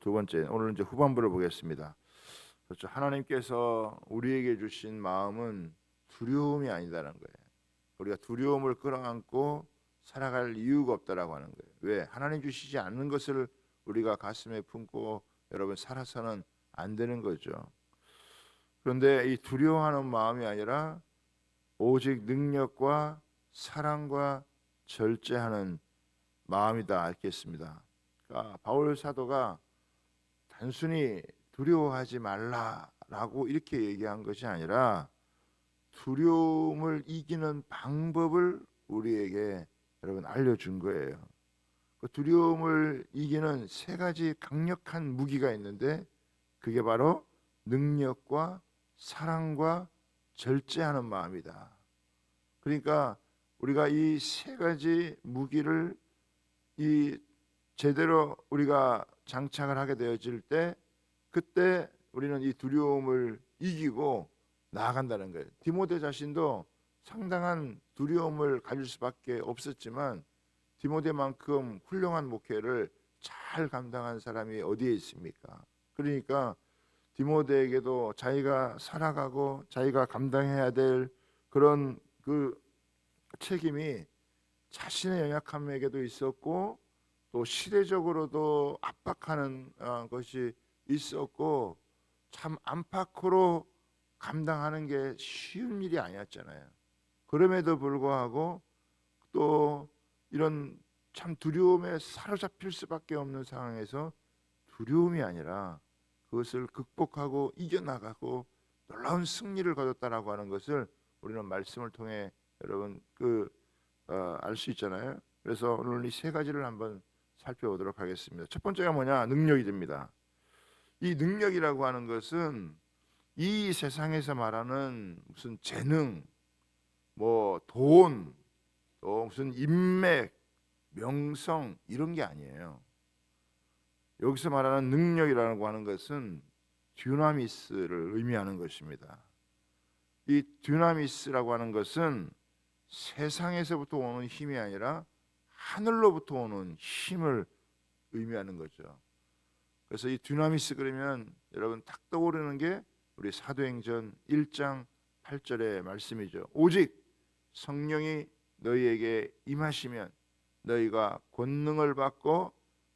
두 번째 오늘 이제 후반부를 보겠습니다. 그렇죠. 하나님께서 우리에게 주신 마음은 두려움이 아니다라는 거예요. 우리가 두려움을 끌어안고 살아갈 이유가 없다라고 하는 거예요. 왜? 하나님 주시지 않는 것을 우리가 가슴에 품고 여러분 살아서는 안 되는 거죠. 그런데 이 두려워하는 마음이 아니라 오직 능력과 사랑과 절제하는 마음이다 알겠습니다. 그러니까 바울 사도가 단순히 두려워하지 말라라고 이렇게 얘기한 것이 아니라 두려움을 이기는 방법을 우리에게 여러분 알려준 거예요. 그 두려움을 이기는 세 가지 강력한 무기가 있는데 그게 바로 능력과 사랑과 절제하는 마음이다. 그러니까 우리가 이 세 가지 무기를 이 제대로 우리가 장착을 하게 되어질 때 그때 우리는 이 두려움을 이기고 나아간다는 거예요. 디모데 자신도 상당한 두려움을 가질 수밖에 없었지만 디모데만큼 훌륭한 목회를 잘 감당한 사람이 어디에 있습니까? 그러니까 디모데에게도 자기가 살아가고 자기가 감당해야 될 그런 그 책임이 자신의 연약함에게도 있었고 또 시대적으로도 압박하는 어, 것이 있었고 참 안팎으로 감당하는 게 쉬운 일이 아니었잖아요. 그럼에도 불구하고 또 이런 참 두려움에 사로잡힐 수밖에 없는 상황에서 두려움이 아니라 그것을 극복하고 이겨나가고 놀라운 승리를 거뒀다라고 하는 것을 우리는 말씀을 통해 여러분 그 알 수 있잖아요. 그래서 오늘 이 세 가지를 한번 살펴보도록 하겠습니다. 첫 번째가 뭐냐? 능력이 됩니다. 이 능력이라고 하는 것은 이 세상에서 말하는 무슨 재능, 뭐 돈, 또 무슨 인맥, 명성 이런 게 아니에요. 여기서 말하는 능력이라고 하는 것은 듀나미스를 의미하는 것입니다. 이 듀나미스라고 하는 것은 세상에서부터 오는 힘이 아니라 하늘로부터 오는 힘을 의미하는 거죠. 그래서 이 듀나미스 그러면 여러분 딱 떠오르는 게 우리 사도행전 1장 8절의 말씀이죠. 오직 성령이 너희에게 임하시면 너희가 권능을 받고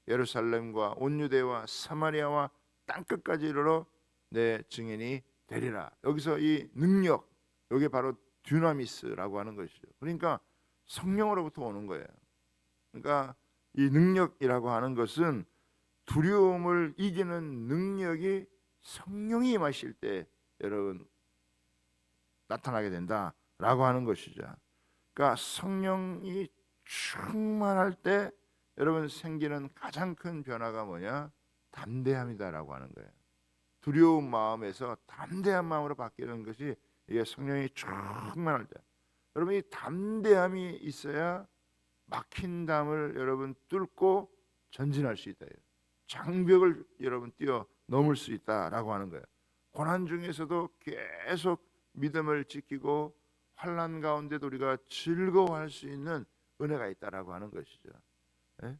예루살렘과 온 유대와 사마리아와 땅 끝까지 이르러 내 증인이 되리라. 여기서 이 능력, 이게 바로 듀나미스라고 하는 것이죠. 그러니까 성령으로부터 오는 거예요. 그러니까 이 능력이라고 하는 것은 두려움을 이기는 능력이 성령이 임하실 때 여러분 나타나게 된다라고 하는 것이죠. 그러니까 성령이 충만할 때 여러분 생기는 가장 큰 변화가 뭐냐? 담대함이다라고 하는 거예요. 두려운 마음에서 담대한 마음으로 바뀌는 것이 이게 성령이 충만할 때. 여러분 이 담대함이 있어야 막힌 담을 여러분 뚫고 전진할 수 있다. 장벽을 여러분 뛰어 넘을 수 있다라고 하는 거예요. 고난 중에서도 계속 믿음을 지키고 환란 가운데도 우리가 즐거워할 수 있는 은혜가 있다라고 하는 것이죠. 예?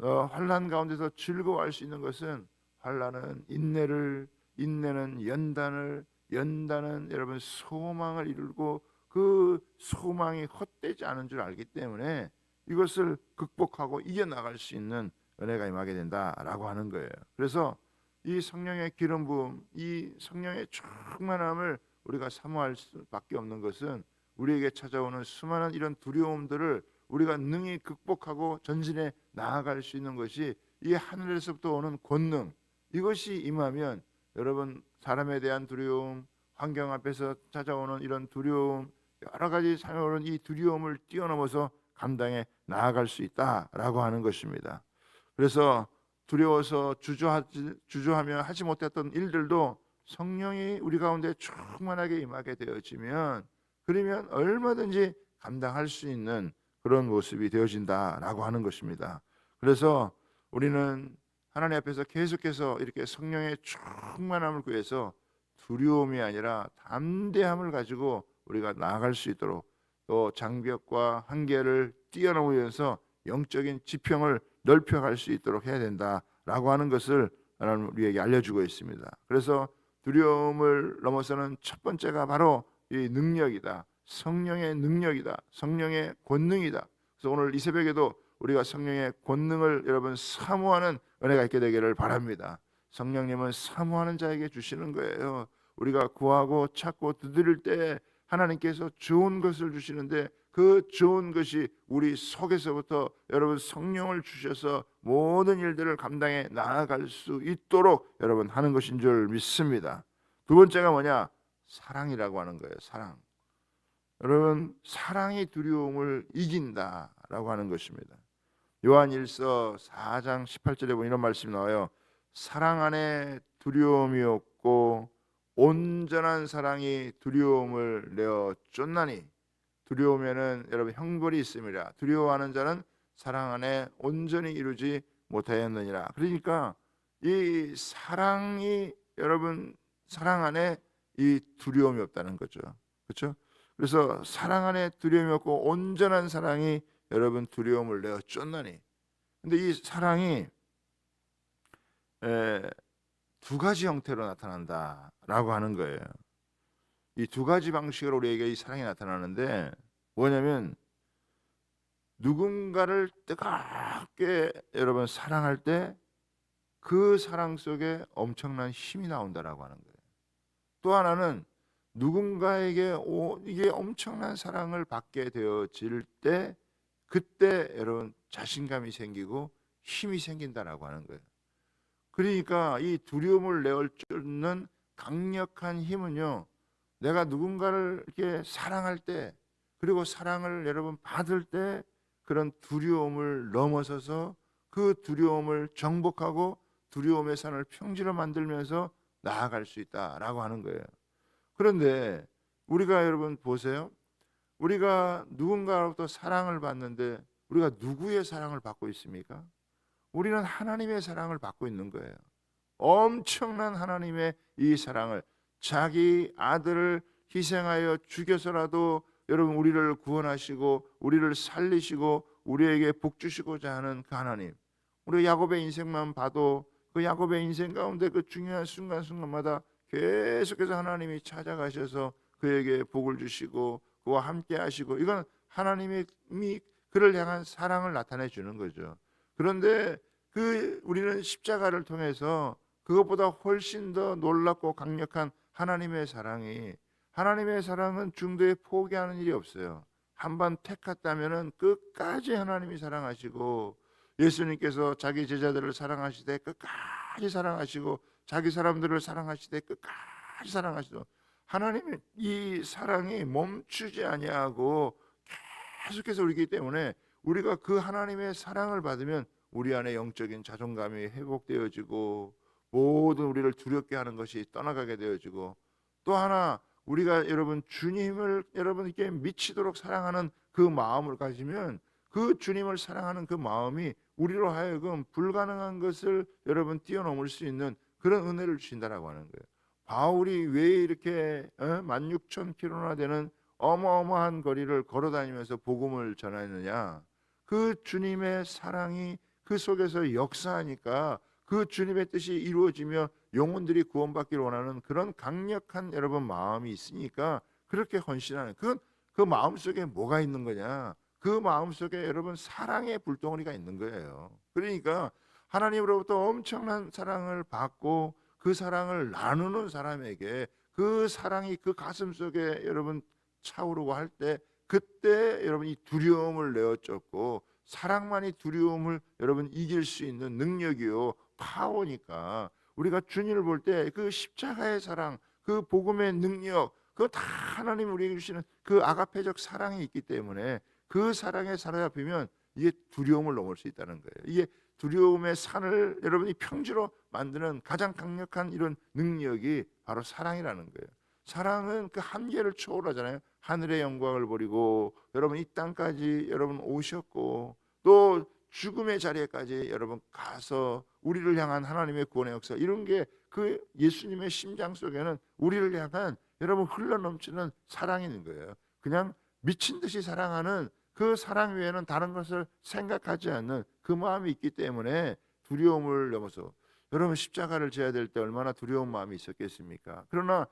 어, 환란 가운데서 즐거워할 수 있는 것은 환란은 인내를 인내는 연단을 연단은 여러분 소망을 이루고 그 소망이 헛되지 않은 줄 알기 때문에 이것을 극복하고 이겨나갈 수 있는 은혜가 임하게 된다라고 하는 거예요. 그래서 이 성령의 기름 부음, 이 성령의 충만함을 우리가 사모할 수밖에 없는 것은 우리에게 찾아오는 수많은 이런 두려움들을 우리가 능히 극복하고 전진해 나아갈 수 있는 것이 이 하늘에서부터 오는 권능 이것이 임하면 여러분 사람에 대한 두려움, 환경 앞에서 찾아오는 이런 두려움, 여러 가지 삶에 오는 이 두려움을 뛰어넘어서 감당해 나아갈 수 있다라고 하는 것입니다. 그래서 두려워서 주저하지, 주저하며 하지 못했던 일들도 성령이 우리 가운데 충만하게 임하게 되어지면 그러면 얼마든지 감당할 수 있는 그런 모습이 되어진다라고 하는 것입니다. 그래서 우리는 하나님 앞에서 계속해서 이렇게 성령의 충만함을 구해서 두려움이 아니라 담대함을 가지고 우리가 나아갈 수 있도록 또 장벽과 한계를 뛰어넘으면서 영적인 지평을 넓혀갈 수 있도록 해야 된다라고 하는 것을 하나님 우리에게 알려주고 있습니다. 그래서 두려움을 넘어서는 첫 번째가 바로 이 능력이다. 성령의 능력이다. 성령의 권능이다. 그래서 오늘 이 새벽에도 우리가 성령의 권능을 여러분 사모하는 은혜가 있게 되기를 바랍니다. 성령님은 사모하는 자에게 주시는 거예요. 우리가 구하고 찾고 두드릴 때 하나님께서 좋은 것을 주시는데 그 좋은 것이 우리 속에서부터 여러분 성령을 주셔서 모든 일들을 감당해 나아갈 수 있도록 여러분 하는 것인 줄 믿습니다. 두 번째가 뭐냐? 사랑이라고 하는 거예요. 사랑. 여러분 사랑이 두려움을 이긴다라고 하는 것입니다. 요한 1서 4장 18절에 보면 이런 말씀이 나와요. 사랑 안에 두려움이 없고 온전한 사랑이 두려움을 내어 쫓나니 두려움에는 여러분 형벌이 있음이라 두려워하는 자는 사랑 안에 온전히 이루지 못하였느니라. 그러니까 이 사랑이 여러분 사랑 안에 이 두려움이 없다는 거죠. 그렇죠? 그래서 사랑 안에 두려움이 없고 온전한 사랑이 여러분 두려움을 내어 쫓나니. 근데 이 사랑이 에, 두 가지 형태로 나타난다라고 하는 거예요. 이 두 가지 방식으로 우리에게 이 사랑이 나타나는데 뭐냐면 누군가를 뜨겁게 여러분 사랑할 때 그 사랑 속에 엄청난 힘이 나온다라고 하는 거예요. 또 하나는 누군가에게 오, 이게 엄청난 사랑을 받게 되어질 때 그때 여러분 자신감이 생기고 힘이 생긴다라고 하는 거예요. 그러니까 이 두려움을 내어 쫓는 강력한 힘은요. 내가 누군가를 이렇게 사랑할 때 그리고 사랑을 여러분 받을 때 그런 두려움을 넘어서서 그 두려움을 정복하고 두려움의 산을 평지로 만들면서 나아갈 수 있다라고 하는 거예요. 그런데 우리가 여러분 보세요. 우리가 누군가로부터 사랑을 받는데 우리가 누구의 사랑을 받고 있습니까? 우리는 하나님의 사랑을 받고 있는 거예요. 엄청난 하나님의 이 사랑을 자기 아들을 희생하여 죽여서라도 여러분 우리를 구원하시고 우리를 살리시고 우리에게 복 주시고자 하는 그 하나님. 우리 야곱의 인생만 봐도 그 야곱의 인생 가운데 그 중요한 순간순간마다 계속해서 하나님이 찾아가셔서 그에게 복을 주시고 그와 함께 하시고 이건 하나님이 그를 향한 사랑을 나타내 주는 거죠. 그런데 그 우리는 십자가를 통해서 그것보다 훨씬 더 놀랍고 강력한 하나님의 사랑이 하나님의 사랑은 중도에 포기하는 일이 없어요. 한번 택했다면은 끝까지 하나님이 사랑하시고 예수님께서 자기 제자들을 사랑하시되 끝까지 사랑하시고 자기 사람들을 사랑하시되 끝까지 사랑하시고 하나님의 이 사랑이 멈추지 아니하고 계속해서 우리기 때문에 우리가 그 하나님의 사랑을 받으면 우리 안에 영적인 자존감이 회복되어지고 모든 우리를 두렵게 하는 것이 떠나가게 되어지고 또 하나 우리가 여러분 주님을 여러분 이렇게 미치도록 사랑하는 그 마음을 가지면 그 주님을 사랑하는 그 마음이 우리로 하여금 불가능한 것을 여러분 뛰어넘을 수 있는 그런 은혜를 주신다라고 하는 거예요. 바울이 왜 이렇게 16,000km나 되는 어마어마한 거리를 걸어 다니면서 복음을 전하느냐? 그 주님의 사랑이 그 속에서 역사하니까 그 주님의 뜻이 이루어지며 영혼들이 구원받기를 원하는 그런 강력한 여러분 마음이 있으니까 그렇게 헌신하는 그건 그 마음 속에 뭐가 있는 거냐? 그 마음 속에 여러분 사랑의 불덩어리가 있는 거예요. 그러니까 하나님으로부터 엄청난 사랑을 받고 그 사랑을 나누는 사람에게 그 사랑이 그 가슴 속에 여러분 차오르고 할 때 그때 여러분 이 두려움을 내어 쫓고 사랑만이 두려움을 여러분 이길 수 있는 능력이요 파워니까 우리가 주님을 볼 때 그 십자가의 사랑 그 복음의 능력 그거 다 하나님 우리에게 주시는 그 아가페적 사랑이 있기 때문에 그 사랑에 사로잡히면 이게 두려움을 넘을 수 있다는 거예요. 이게 두려움의 산을 여러분이 평지로 만드는 가장 강력한 이런 능력이 바로 사랑이라는 거예요. 사랑은 그 한계를 초월하잖아요. 하늘의 영광을 버리고 여러분 이 땅까지 여러분 오셨고 또 죽음의 자리에까지 여러분 가서 우리를 향한 하나님의 구원의 역사 이런 게 그 예수님의 심장 속에는 우리를 향한 여러분 흘러넘치는 사랑이 있는 거예요. 그냥 미친 듯이 사랑하는 그 사랑 외에는 다른 것을 생각하지 않는 그 마음이 있기 때문에 두려움을 넘어서 여러분 십자가를 져야 될 때 얼마나 두려운 마음이 있었겠습니까? 그러나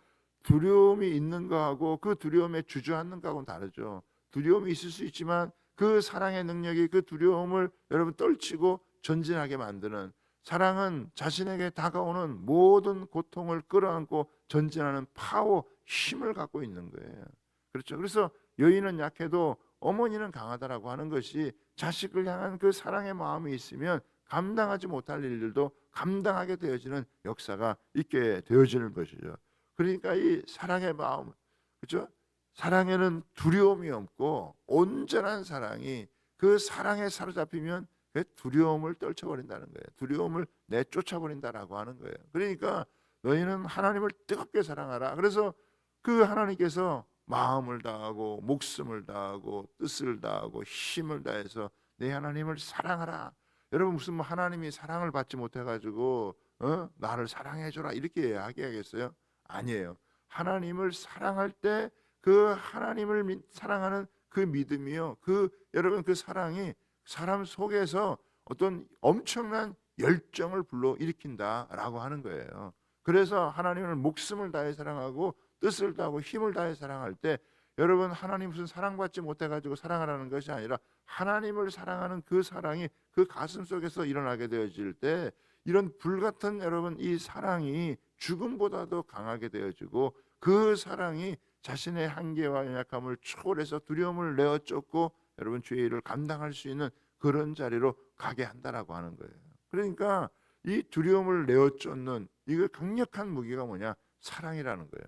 두려움이 있는 거하고 그 두려움에 주저앉는 거하고는 다르죠. 두려움이 있을 수 있지만 그 사랑의 능력이 그 두려움을 여러분 떨치고 전진하게 만드는 사랑은 자신에게 다가오는 모든 고통을 끌어안고 전진하는 파워, 힘을 갖고 있는 거예요. 그렇죠. 그래서 여인은 약해도 어머니는 강하다라고 하는 것이 자식을 향한 그 사랑의 마음이 있으면 감당하지 못할 일들도 감당하게 되어지는 역사가 있게 되어지는 것이죠. 그러니까 이 사랑의 마음, 그렇죠? 사랑에는 두려움이 없고 온전한 사랑이 그 사랑에 사로잡히면 그 두려움을 떨쳐버린다는 거예요. 두려움을 내쫓아버린다라고 하는 거예요. 그러니까 너희는 하나님을 뜨겁게 사랑하라. 그래서 그 하나님께서 마음을 다하고 목숨을 다하고 뜻을 다하고 힘을 다해서 내 하나님을 사랑하라. 여러분 무슨 뭐 하나님이 사랑을 받지 못해 가지고 어? 나를 사랑해 줘라 이렇게 이야기하겠어요? 아니에요. 하나님을 사랑할 때 그 하나님을 미- 사랑하는 그 믿음이요. 그 여러분 그 사랑이 사람 속에서 어떤 엄청난 열정을 불러 일으킨다라고 하는 거예요. 그래서 하나님을 목숨을 다해 사랑하고 뜻을 다하고 힘을 다해 사랑할 때 여러분 하나님 무슨 사랑받지 못해 가지고 사랑하라는 것이 아니라 하나님을 사랑하는 그 사랑이 그 가슴 속에서 일어나게 되어질 때 이런 불같은 여러분 이 사랑이 죽음보다도 강하게 되어지고 그 사랑이 자신의 한계와 연약함을 초월해서 두려움을 내어 쫓고 여러분 죄의 일을 감당할 수 있는 그런 자리로 가게 한다라고 하는 거예요. 그러니까 이 두려움을 내어 쫓는 이거 강력한 무기가 뭐냐? 사랑이라는 거예요.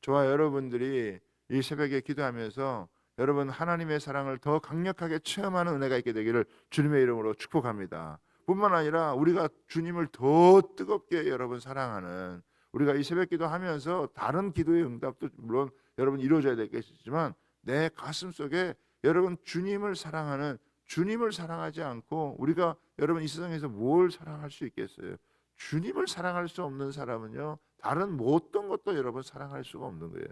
저와 여러분들이 이 새벽에 기도하면서 여러분 하나님의 사랑을 더 강력하게 체험하는 은혜가 있게 되기를 주님의 이름으로 축복합니다. 뿐만 아니라 우리가 주님을 더 뜨겁게 여러분 사랑하는 우리가 이 새벽 기도 하면서 다른 기도의 응답도 물론 여러분 이루어져야 되겠지만 내 가슴 속에 여러분 주님을 사랑하는 주님을 사랑하지 않고 우리가 여러분 이 세상에서 뭘 사랑할 수 있겠어요? 주님을 사랑할 수 없는 사람은요 다른 뭐 어떤 것도 여러분 사랑할 수가 없는 거예요.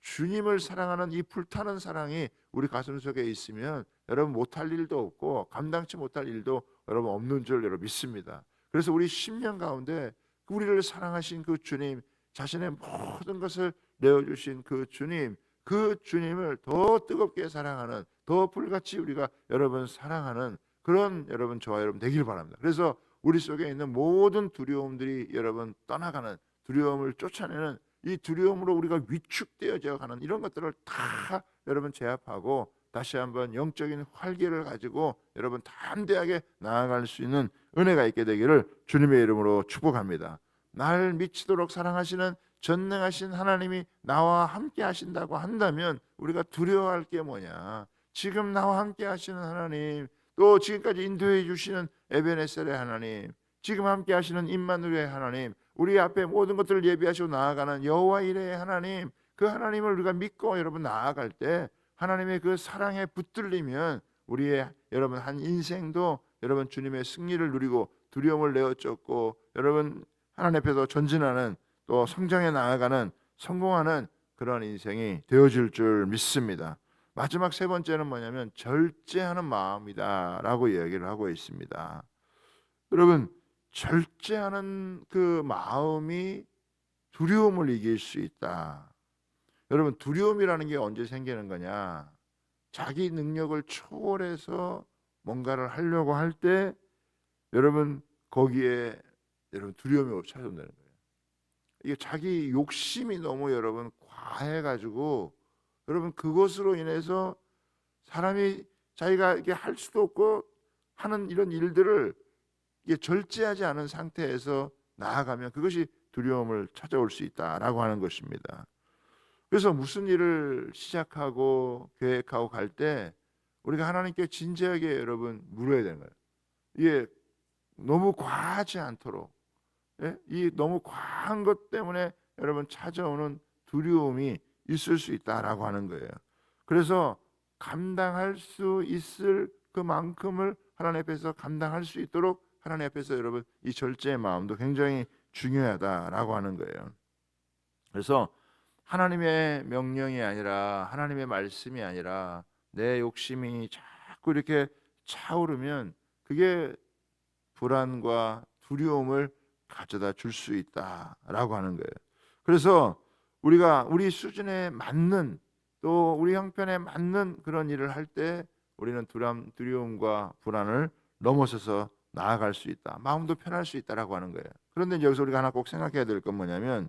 주님을 사랑하는 이 불타는 사랑이 우리 가슴 속에 있으면 여러분 못할 일도 없고 감당치 못할 일도 여러분 없는 줄 여러분 믿습니다. 그래서 우리 심령 가운데 우리를 사랑하신 그 주님, 자신의 모든 것을 내어주신 그 주님, 그 주님을 더 뜨겁게 사랑하는, 더 불같이 우리가 여러분 사랑하는 그런 여러분 저와 여러분 되길 바랍니다. 그래서 우리 속에 있는 모든 두려움들이 여러분 떠나가는 두려움을 쫓아내는 이 두려움으로 우리가 위축되어져 가는 이런 것들을 다 여러분 제압하고 다시 한번 영적인 활기를 가지고 여러분 담대하게 나아갈 수 있는 은혜가 있게 되기를 주님의 이름으로 축복합니다. 날 미치도록 사랑하시는 전능하신 하나님이 나와 함께 하신다고 한다면 우리가 두려워할 게 뭐냐? 지금 나와 함께 하시는 하나님, 또 지금까지 인도해 주시는 에베네셀의 하나님, 지금 함께 하시는 임마누엘의 하나님, 우리 앞에 모든 것들을 예비하시고 나아가는 여호와 이레의 하나님, 그 하나님을 우리가 믿고 여러분 나아갈 때 하나님의 그 사랑에 붙들리면 우리의 여러분 한 인생도 여러분 주님의 승리를 누리고 두려움을 내어 쫓고 여러분 하나님 앞에서 전진하는 또 성장해 나아가는 성공하는 그런 인생이 되어질 줄 믿습니다. 마지막 세 번째는 뭐냐면 절제하는 마음이다라고 이야기를 하고 있습니다. 여러분 절제하는 그 마음이 두려움을 이길 수 있다. 여러분 두려움이라는 게 언제 생기는 거냐? 자기 능력을 초월해서 뭔가를 하려고 할 때 여러분 거기에 여러분 두려움이 찾아온다는 거예요. 이게 자기 욕심이 너무 여러분 과해 가지고 여러분 그것으로 인해서 사람이 자기가 이게 할 수도 없고 하는 이런 일들을 이게 절제하지 않은 상태에서 나아가면 그것이 두려움을 찾아올 수 있다라고 하는 것입니다. 그래서 무슨 일을 시작하고 계획하고 갈 때 우리가 하나님께 진지하게 여러분 물어야 되는 거예요. 이게 너무 과하지 않도록 예? 이 너무 과한 것 때문에 여러분 찾아오는 두려움이 있을 수 있다라고 하는 거예요. 그래서 감당할 수 있을 그만큼을 하나님 앞에서 감당할 수 있도록 하나님 앞에서 여러분 이 절제의 마음도 굉장히 중요하다라고 하는 거예요. 그래서 하나님의 명령이 아니라 하나님의 말씀이 아니라 내 욕심이 자꾸 이렇게 차오르면 그게 불안과 두려움을 가져다 줄 수 있다라고 하는 거예요. 그래서 우리가 우리 수준에 맞는 또 우리 형편에 맞는 그런 일을 할 때 우리는 두람, 두려움과 불안을 넘어서서 나아갈 수 있다. 마음도 편할 수 있다라고 하는 거예요. 그런데 여기서 우리가 하나 꼭 생각해야 될 건 뭐냐면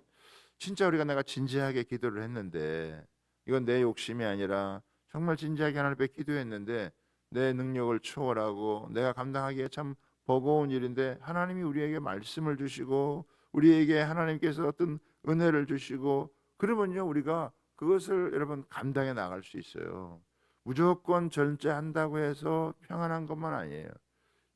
진짜 우리가 내가 진지하게 기도를 했는데 이건 내 욕심이 아니라 정말 진지하게 하나님 앞에 기도했는데 내 능력을 초월하고 내가 감당하기에 참 버거운 일인데 하나님이 우리에게 말씀을 주시고 우리에게 하나님께서 어떤 은혜를 주시고 그러면요 우리가 그것을 여러분 감당해 나갈 수 있어요. 무조건 절제한다고 해서 평안한 것만 아니에요.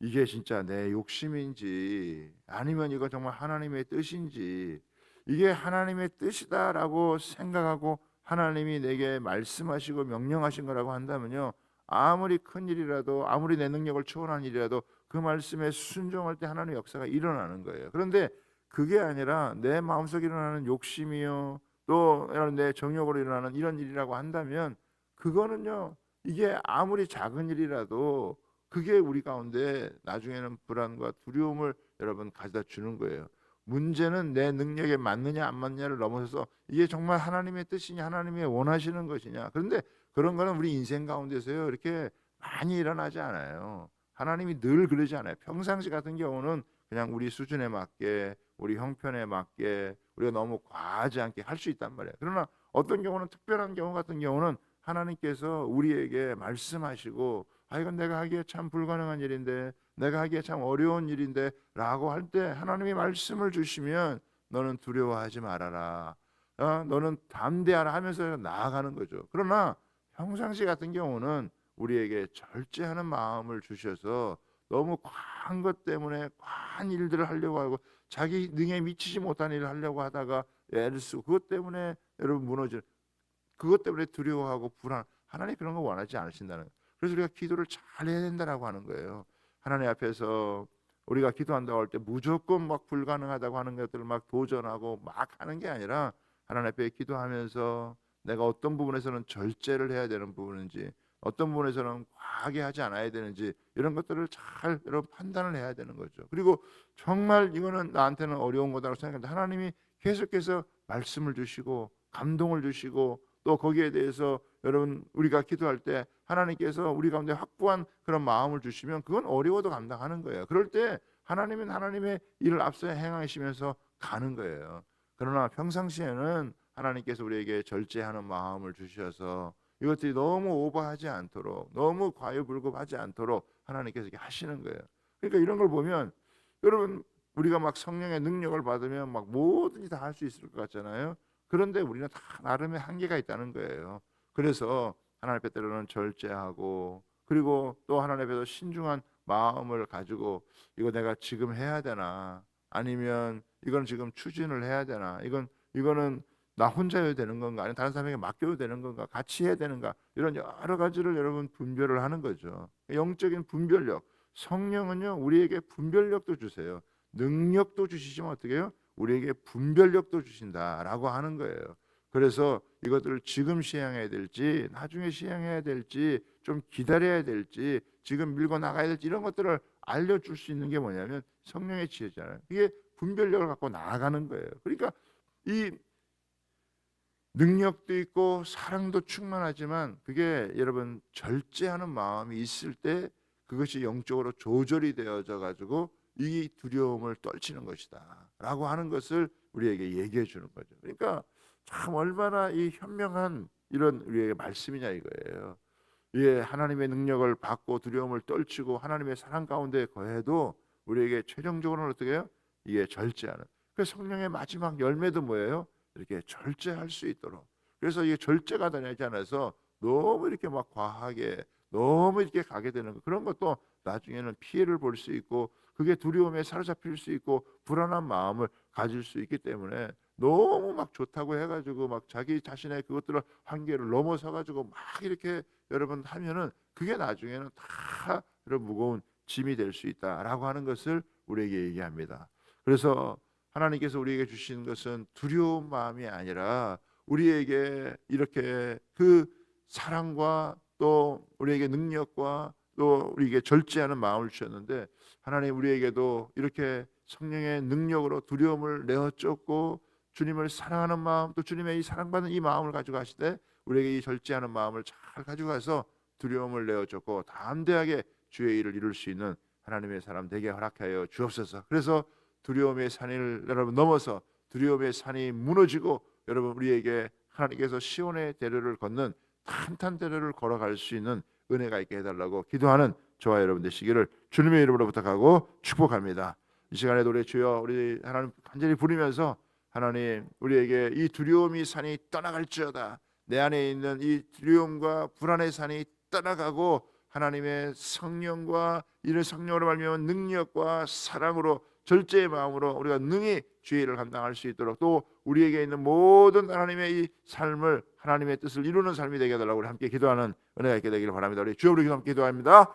이게 진짜 내 욕심인지 아니면 이거 정말 하나님의 뜻인지 이게 하나님의 뜻이다라고 생각하고 하나님이 내게 말씀하시고 명령하신 거라고 한다면요 아무리 큰 일이라도 아무리 내 능력을 초월한 일이라도 그 말씀에 순종할 때 하나님의 역사가 일어나는 거예요. 그런데 그게 아니라 내 마음속에 일어나는 욕심이요 또 내 정욕으로 일어나는 이런 일이라고 한다면 그거는요 이게 아무리 작은 일이라도 그게 우리 가운데 나중에는 불안과 두려움을 여러분 가져다 주는 거예요. 문제는 내 능력에 맞느냐 안 맞느냐를 넘어서서 이게 정말 하나님의 뜻이냐 하나님의 원하시는 것이냐. 그런데 그런 거는 우리 인생 가운데서요 이렇게 많이 일어나지 않아요. 하나님이 늘 그러지 않아요. 평상시 같은 경우는 그냥 우리 수준에 맞게 우리 형편에 맞게 우리가 너무 과하지 않게 할 수 있단 말이에요. 그러나 어떤 경우는 특별한 경우 같은 경우는 하나님께서 우리에게 말씀하시고 아 이건 내가 하기에 참 불가능한 일인데 내가 하기에 참 어려운 일인데 라고 할 때 하나님이 말씀을 주시면 너는 두려워하지 말아라. 어, 너는 담대하라 하면서 나아가는 거죠. 그러나 평상시 같은 경우는 우리에게 절제하는 마음을 주셔서 너무 과한 것 때문에 과한 일들을 하려고 하고 자기 능에 미치지 못한 일을 하려고 하다가 애를 쓰고 그것 때문에 여러분 무너질 그것 때문에 두려워하고 불안 하나님 그런 거 원하지 않으신다는 거예요. 그래서 우리가 기도를 잘 해야 된다라고 하는 거예요. 하나님 앞에서 우리가 기도한다고 할 때 무조건 막 불가능하다고 하는 것들을 막 도전하고 막 하는 게 아니라 하나님 앞에 기도하면서 내가 어떤 부분에서는 절제를 해야 되는 부분인지 어떤 부분에서는 과하게 하지 않아야 되는지 이런 것들을 잘 여러분 판단을 해야 되는 거죠. 그리고 정말 이거는 나한테는 어려운 거다라고 생각하는데 하나님이 계속해서 말씀을 주시고 감동을 주시고 또 거기에 대해서 여러분 우리가 기도할 때 하나님께서 우리 가운데 확고한 그런 마음을 주시면 그건 어려워도 감당하는 거예요. 그럴 때 하나님은 하나님의 일을 앞서 행하시면서 가는 거예요. 그러나 평상시에는 하나님께서 우리에게 절제하는 마음을 주셔서 이것들이 너무 오버하지 않도록 너무 과유불급하지 않도록 하나님께서 이렇게 하시는 거예요. 그러니까 이런 걸 보면 여러분 우리가 막 성령의 능력을 받으면 막 뭐든지 다 할 수 있을 것 같잖아요. 그런데 우리는 다 나름의 한계가 있다는 거예요. 그래서 하나님 앞에 때로는 절제하고 그리고 또 하나님 앞에서 신중한 마음을 가지고 이거 내가 지금 해야 되나? 아니면 이건 지금 추진을 해야 되나? 이건 이거는 나 혼자 해야 되는 건가? 아니면 다른 사람에게 맡겨도 되는 건가? 같이 해야 되는가? 이런 여러 가지를 여러분 분별을 하는 거죠. 영적인 분별력. 성령은요 우리에게 분별력도 주세요. 능력도 주시지만 어떻게 해요? 우리에게 분별력도 주신다라고 하는 거예요 그래서 이것들을 지금 시행해야 될지 나중에 시행해야 될지 좀 기다려야 될지 지금 밀고 나가야 될지 이런 것들을 알려줄 수 있는 게 뭐냐면 성령의 지혜잖아요 이게 분별력을 갖고 나아가는 거예요 그러니까 이 능력도 있고 사랑도 충만하지만 그게 여러분 절제하는 마음이 있을 때 그것이 영적으로 조절이 되어져 가지고 이 두려움을 떨치는 것이다라고 하는 것을 우리에게 얘기해 주는 거죠. 그러니까 참 얼마나 이 현명한 이런 우리에게 말씀이냐 이거예요. 예, 하나님의 능력을 받고 두려움을 떨치고 하나님의 사랑 가운데 거해도 우리에게 최종적으로는 어떻게 해요? 이게 절제하는. 그 성령의 마지막 열매도 뭐예요? 이렇게 절제할 수 있도록. 그래서 이게 절제가 되지 않아서 너무 이렇게 막 과하게 너무 이렇게 가게 되는 거. 그런 것도 나중에는 피해를 볼 수 있고 그게 두려움에 사로잡힐 수 있고 불안한 마음을 가질 수 있기 때문에 너무 막 좋다고 해가지고 막 자기 자신의 그것들을 한계를 넘어서 가지고 막 이렇게 여러분 하면은 그게 나중에는 다 이런 무거운 짐이 될 수 있다라고 하는 것을 우리에게 얘기합니다. 그래서 하나님께서 우리에게 주신 것은 두려운 마음이 아니라 우리에게 이렇게 그 사랑과 또 우리에게 능력과 또 우리에게 절제하는 마음을 주셨는데 하나님 우리에게도 이렇게 성령의 능력으로 두려움을 내어 쫓고 주님을 사랑하는 마음 또 주님의 이 사랑받는 이 마음을 가지고 하시되 우리에게 이 절제하는 마음을 잘 가지고 가서 두려움을 내어 쫓고 담대하게 주의 일을 이룰 수 있는 하나님의 사람 되게 허락하여 주옵소서. 그래서 두려움의 산을 여러분 넘어서 두려움의 산이 무너지고 여러분 우리에게 하나님께서 시온의 대로를 걷는 탄탄 대로를 걸어갈 수 있는 은혜가 있게 해달라고 기도하는 저와 여러분 되시기를 주님의 이름으로 부탁하고 축복합니다. 이 시간에 우리 주여 우리 하나님 간절히 부르면서 하나님 우리에게 이 두려움이 산이 떠나갈지어다 내 안에 있는 이 두려움과 불안의 산이 떠나가고 하나님의 성령과 이런 성령으로 말미암은 능력과 사랑으로 절제의 마음으로 우리가 능히 주의 일을 감당할 수 있도록 또 우리에게 있는 모든 하나님의 이 삶을 하나님의 뜻을 이루는 삶이 되게 해달라고 우리 함께 기도하는 은혜가 있게 되기를 바랍니다. 우리 주여 우리 함께 기도합니다.